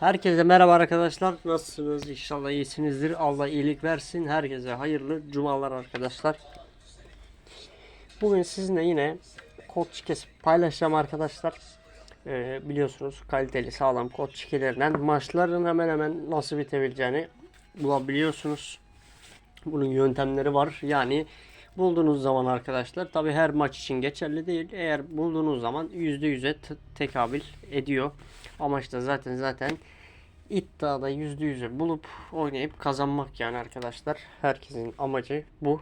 Herkese merhaba arkadaşlar. Nasılsınız? İnşallah iyisinizdir. Allah iyilik versin. Herkese hayırlı cumalar arkadaşlar. Bugün sizinle yine kod şikesi paylaşacağım arkadaşlar. Ee, biliyorsunuz kaliteli sağlam kod şikelerinden maçların hemen hemen nasıl bitebileceğini bulabiliyorsunuz. Bunun yöntemleri var. Yani bulduğunuz zaman arkadaşlar tabi her maç için geçerli değil. Eğer bulduğunuz zaman %100'e t- tekabül ediyor. Amaç da zaten zaten iddiada %100'e bulup oynayıp kazanmak yani arkadaşlar. Herkesin amacı bu.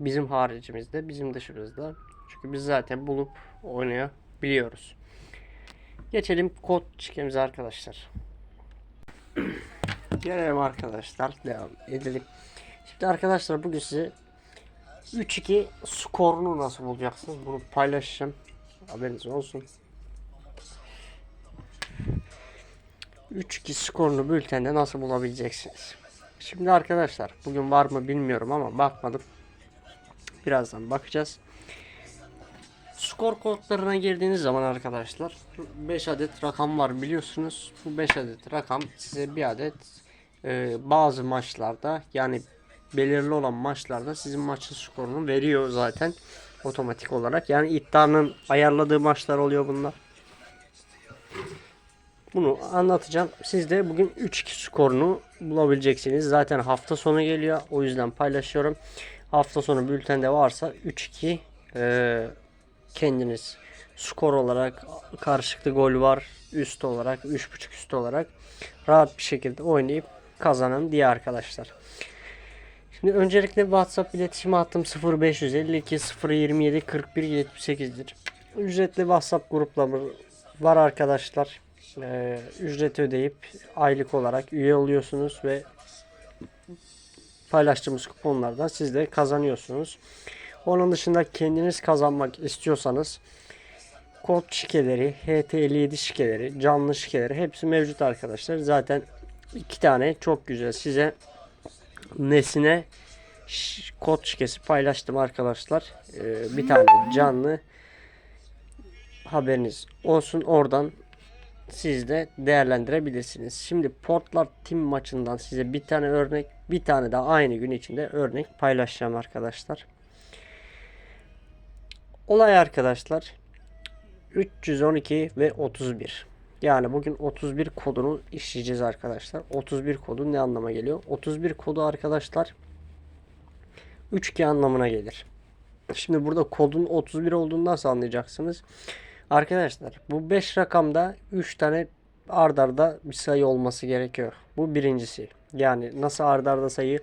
Bizim haricimizde, bizim dışımızda. Çünkü biz zaten bulup oynayabiliyoruz. Geçelim kod çikemize arkadaşlar. Gelelim arkadaşlar. Devam edelim. Şimdi arkadaşlar bugün size 3-2 skorunu nasıl bulacaksınız? Bunu paylaşacağım. Haberiniz olsun. 3-2 skorunu bültende nasıl bulabileceksiniz? Şimdi arkadaşlar bugün var mı bilmiyorum ama bakmadım. Birazdan bakacağız. Skor kodlarına girdiğiniz zaman arkadaşlar 5 adet rakam var biliyorsunuz. Bu 5 adet rakam size bir adet e, bazı maçlarda yani belirli olan maçlarda sizin maçın skorunu veriyor zaten otomatik olarak. Yani iddianın ayarladığı maçlar oluyor bunlar. Bunu anlatacağım. Siz de bugün 3-2 skorunu bulabileceksiniz. Zaten hafta sonu geliyor. O yüzden paylaşıyorum. Hafta sonu bültende varsa 3-2 e, kendiniz skor olarak karşılıklı gol var. Üst olarak 3.5 üst olarak rahat bir şekilde oynayıp kazanan diye arkadaşlar. Şimdi öncelikle WhatsApp iletişim hattım 0552 027 41 78'dir. Ücretli WhatsApp grupları var arkadaşlar. Ee, ücret ödeyip aylık olarak üye oluyorsunuz ve paylaştığımız kuponlardan siz de kazanıyorsunuz. Onun dışında kendiniz kazanmak istiyorsanız kod şikeleri, HT57 şikeleri, canlı şikeleri hepsi mevcut arkadaşlar. Zaten iki tane çok güzel size nesine kod şikesi paylaştım arkadaşlar. Ee, bir tane canlı haberiniz olsun oradan siz de değerlendirebilirsiniz. Şimdi Portlar Team maçından size bir tane örnek, bir tane daha aynı gün içinde örnek paylaşacağım arkadaşlar. Olay arkadaşlar 312 ve 31. Yani bugün 31 kodunu işleyeceğiz arkadaşlar. 31 kodu ne anlama geliyor? 31 kodu arkadaşlar 3-2 anlamına gelir. Şimdi burada kodun 31 olduğunu nasıl anlayacaksınız? Arkadaşlar bu 5 rakamda 3 tane ardarda bir sayı olması gerekiyor. Bu birincisi. Yani nasıl ardarda sayı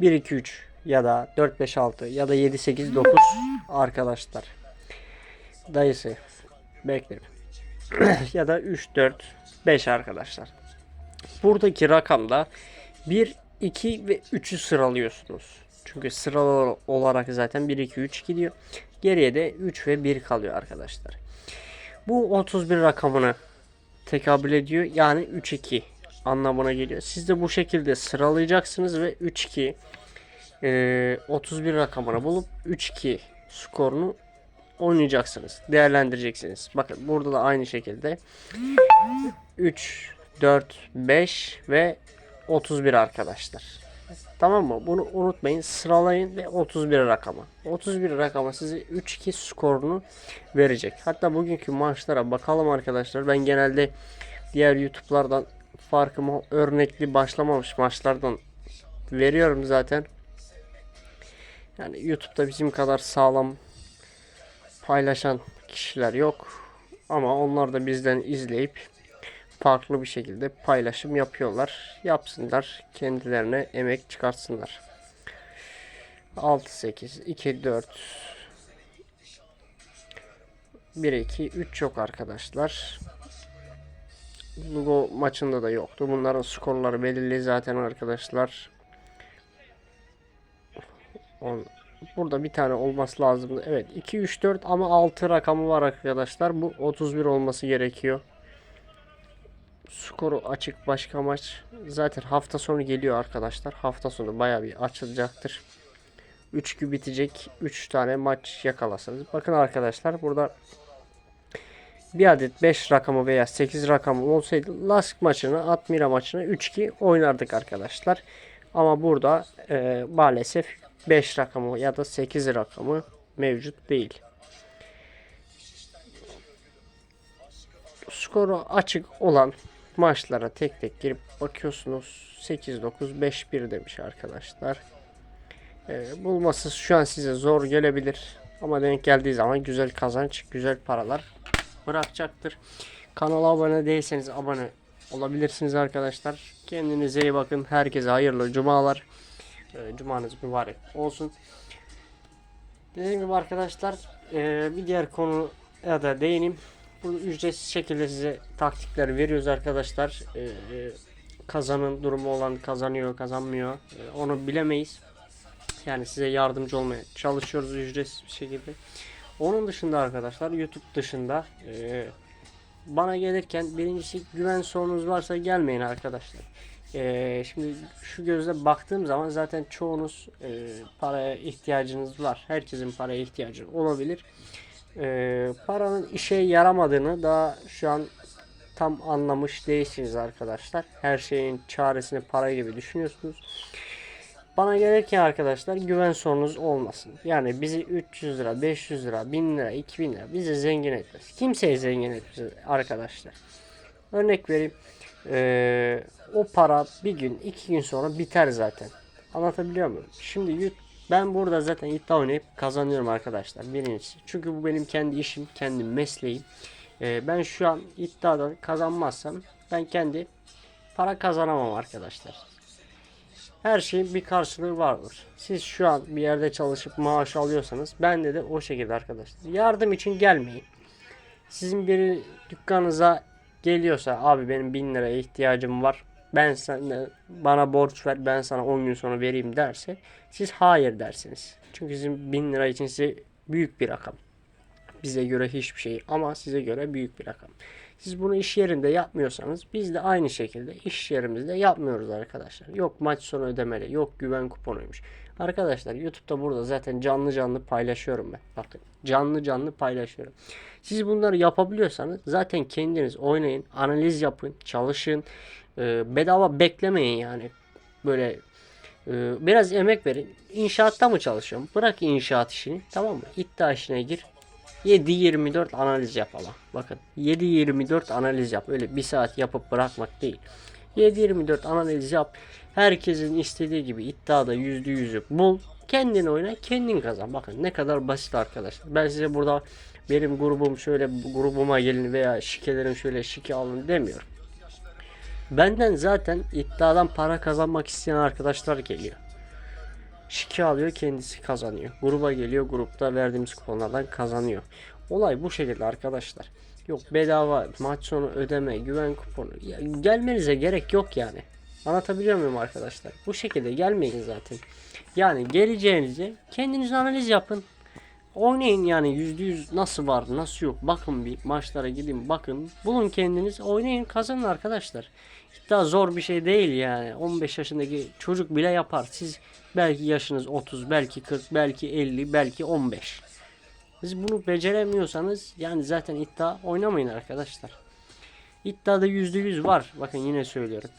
1 2 3 ya da 4 5 6 ya da 7 8 9 arkadaşlar. Dayısı beklerim. ya da 3 4 5 arkadaşlar. Buradaki rakamda 1 2 ve 3'ü sıralıyorsunuz. Çünkü sıralı olarak zaten 1 2 3 gidiyor. Geriye de 3 ve 1 kalıyor arkadaşlar. Bu 31 rakamını tekabül ediyor. Yani 3-2 anlamına geliyor. Siz de bu şekilde sıralayacaksınız ve 3-2 e, 31 rakamını bulup 3-2 skorunu oynayacaksınız. Değerlendireceksiniz. Bakın burada da aynı şekilde 3, 4, 5 ve 31 arkadaşlar. Tamam mı? Bunu unutmayın. Sıralayın ve 31 rakama. 31 rakama size 3-2 skorunu verecek. Hatta bugünkü maçlara bakalım arkadaşlar. Ben genelde diğer YouTube'lardan farkımı örnekli başlamamış maçlardan veriyorum zaten. Yani YouTube'da bizim kadar sağlam paylaşan kişiler yok. Ama onlar da bizden izleyip farklı bir şekilde paylaşım yapıyorlar. Yapsınlar. Kendilerine emek çıkartsınlar. 6 8 2 4 1 2 3 yok arkadaşlar. Lugo maçında da yoktu. Bunların skorları belirli zaten arkadaşlar. On, burada bir tane olması lazımdı. Evet 2 3 4 ama 6 rakamı var arkadaşlar. Bu 31 olması gerekiyor skoru açık başka maç. Zaten hafta sonu geliyor arkadaşlar. Hafta sonu baya bir açılacaktır. 3 gün bitecek. 3 tane maç yakalasınız. Bakın arkadaşlar burada bir adet 5 rakamı veya 8 rakamı olsaydı Lask maçını Admira maçını 3-2 oynardık arkadaşlar. Ama burada e, maalesef 5 rakamı ya da 8 rakamı mevcut değil. Skoru açık olan maçlara tek tek girip bakıyorsunuz. 8-9 5-1 demiş arkadaşlar. E, bulması şu an size zor gelebilir. Ama denk geldiği zaman güzel kazanç, güzel paralar bırakacaktır. Kanala abone değilseniz abone olabilirsiniz arkadaşlar. Kendinize iyi bakın. Herkese hayırlı cumalar. Ee, Cumanız mübarek olsun. Dediğim gibi arkadaşlar e, bir diğer konu ya da değineyim. Bu ücretsiz şekilde size taktikler veriyoruz arkadaşlar. E, e, kazanın durumu olan kazanıyor kazanmıyor. E, onu bilemeyiz. Yani size yardımcı olmaya çalışıyoruz ücretsiz bir şekilde. Onun dışında arkadaşlar YouTube dışında e, bana gelirken birincisi güven sorunuz varsa gelmeyin arkadaşlar. E, şimdi şu gözle baktığım zaman zaten çoğunuz e, paraya ihtiyacınız var. Herkesin paraya ihtiyacı olabilir. E, paranın işe yaramadığını daha şu an tam anlamış değilsiniz arkadaşlar. Her şeyin çaresini para gibi düşünüyorsunuz. Bana gelirken arkadaşlar güven sorunuz olmasın. Yani bizi 300 lira, 500 lira, 1000 lira, 2000 lira bizi zengin etmez. Kimseyi zengin etmez arkadaşlar. Örnek vereyim. Ee, o para bir gün, iki gün sonra biter zaten. Anlatabiliyor muyum? Şimdi ben burada zaten iddia oynayıp kazanıyorum arkadaşlar. Birincisi. Çünkü bu benim kendi işim, kendi mesleğim. Ee, ben şu an iddiada kazanmazsam ben kendi para kazanamam arkadaşlar. Her şeyin bir karşılığı vardır. Siz şu an bir yerde çalışıp maaş alıyorsanız bende de o şekilde arkadaşlar. Yardım için gelmeyin. Sizin biri dükkanınıza geliyorsa abi benim 1000 liraya ihtiyacım var. Ben sana bana borç ver ben sana 10 gün sonra vereyim derse siz hayır dersiniz. Çünkü sizin 1000 lira için size büyük bir rakam. Bize göre hiçbir şey ama size göre büyük bir rakam. Siz bunu iş yerinde yapmıyorsanız biz de aynı şekilde iş yerimizde yapmıyoruz arkadaşlar. Yok maç sonu ödemeli, yok güven kuponuymuş. Arkadaşlar YouTube'da burada zaten canlı canlı paylaşıyorum ben. Bakın canlı canlı paylaşıyorum. Siz bunları yapabiliyorsanız zaten kendiniz oynayın, analiz yapın, çalışın. Ee, bedava beklemeyin yani. Böyle e, biraz emek verin. İnşaatta mı çalışıyorum? Bırak inşaat işini tamam mı? İddia işine gir. 7-24 analiz yapalım. Bakın 7-24 analiz yap. Öyle bir saat yapıp bırakmak değil. 7-24 analiz yap. Herkesin istediği gibi iddiada %100'ü bul. Kendin oyna, kendin kazan. Bakın ne kadar basit arkadaşlar. Ben size burada benim grubum şöyle grubuma gelin veya şikelerim şöyle şike alın demiyorum. Benden zaten iddiadan para kazanmak isteyen arkadaşlar geliyor. Şike alıyor kendisi kazanıyor. Gruba geliyor grupta verdiğimiz kuponlardan kazanıyor. Olay bu şekilde arkadaşlar. Yok bedava maç sonu ödeme güven kuponu. Ya, gelmenize gerek yok yani. Anlatabiliyor muyum arkadaşlar? Bu şekilde gelmeyin zaten. Yani geleceğinizi kendiniz analiz yapın. Oynayın yani %100 nasıl var nasıl yok bakın bir maçlara gidin bakın bulun kendiniz oynayın kazanın arkadaşlar. İddia zor bir şey değil yani 15 yaşındaki çocuk bile yapar siz belki yaşınız 30 belki 40 belki 50 belki 15. Siz bunu beceremiyorsanız yani zaten iddia oynamayın arkadaşlar. İddiada %100 var bakın yine söylüyorum.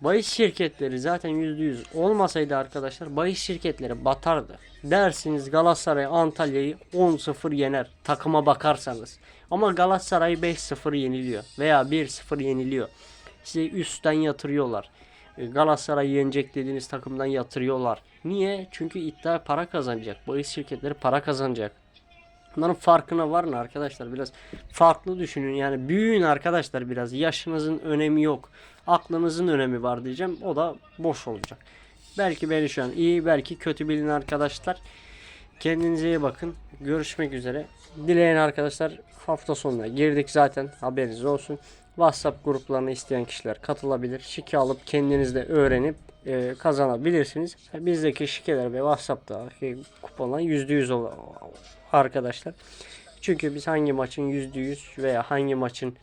Bahis şirketleri zaten %100 olmasaydı arkadaşlar bahis şirketleri batardı. Dersiniz Galatasaray Antalya'yı 10-0 yener takıma bakarsanız. Ama Galatasaray 5-0 yeniliyor veya 1-0 yeniliyor. Size üstten yatırıyorlar. E, Galatasaray yenecek dediğiniz takımdan yatırıyorlar. Niye? Çünkü iddia para kazanacak. Bahis şirketleri para kazanacak. Bunların farkına varın arkadaşlar. Biraz farklı düşünün. Yani büyüyün arkadaşlar biraz. Yaşınızın önemi yok. Aklınızın önemi var diyeceğim. O da boş olacak. Belki beni şu an iyi belki kötü bilin arkadaşlar. Kendinize iyi bakın. Görüşmek üzere. Dileyen arkadaşlar hafta sonuna girdik zaten. Haberiniz olsun. WhatsApp gruplarına isteyen kişiler katılabilir. Şike alıp kendiniz de öğrenip e, kazanabilirsiniz. Bizdeki şikeler ve WhatsApp'taki kuponlar %100 ol- arkadaşlar. Çünkü biz hangi maçın %100 veya hangi maçın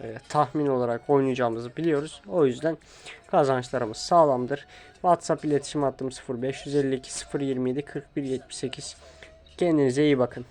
e, tahmin olarak oynayacağımızı biliyoruz. O yüzden kazançlarımız sağlamdır. WhatsApp iletişim hattım 0552 027 41 78. Kendinize iyi bakın.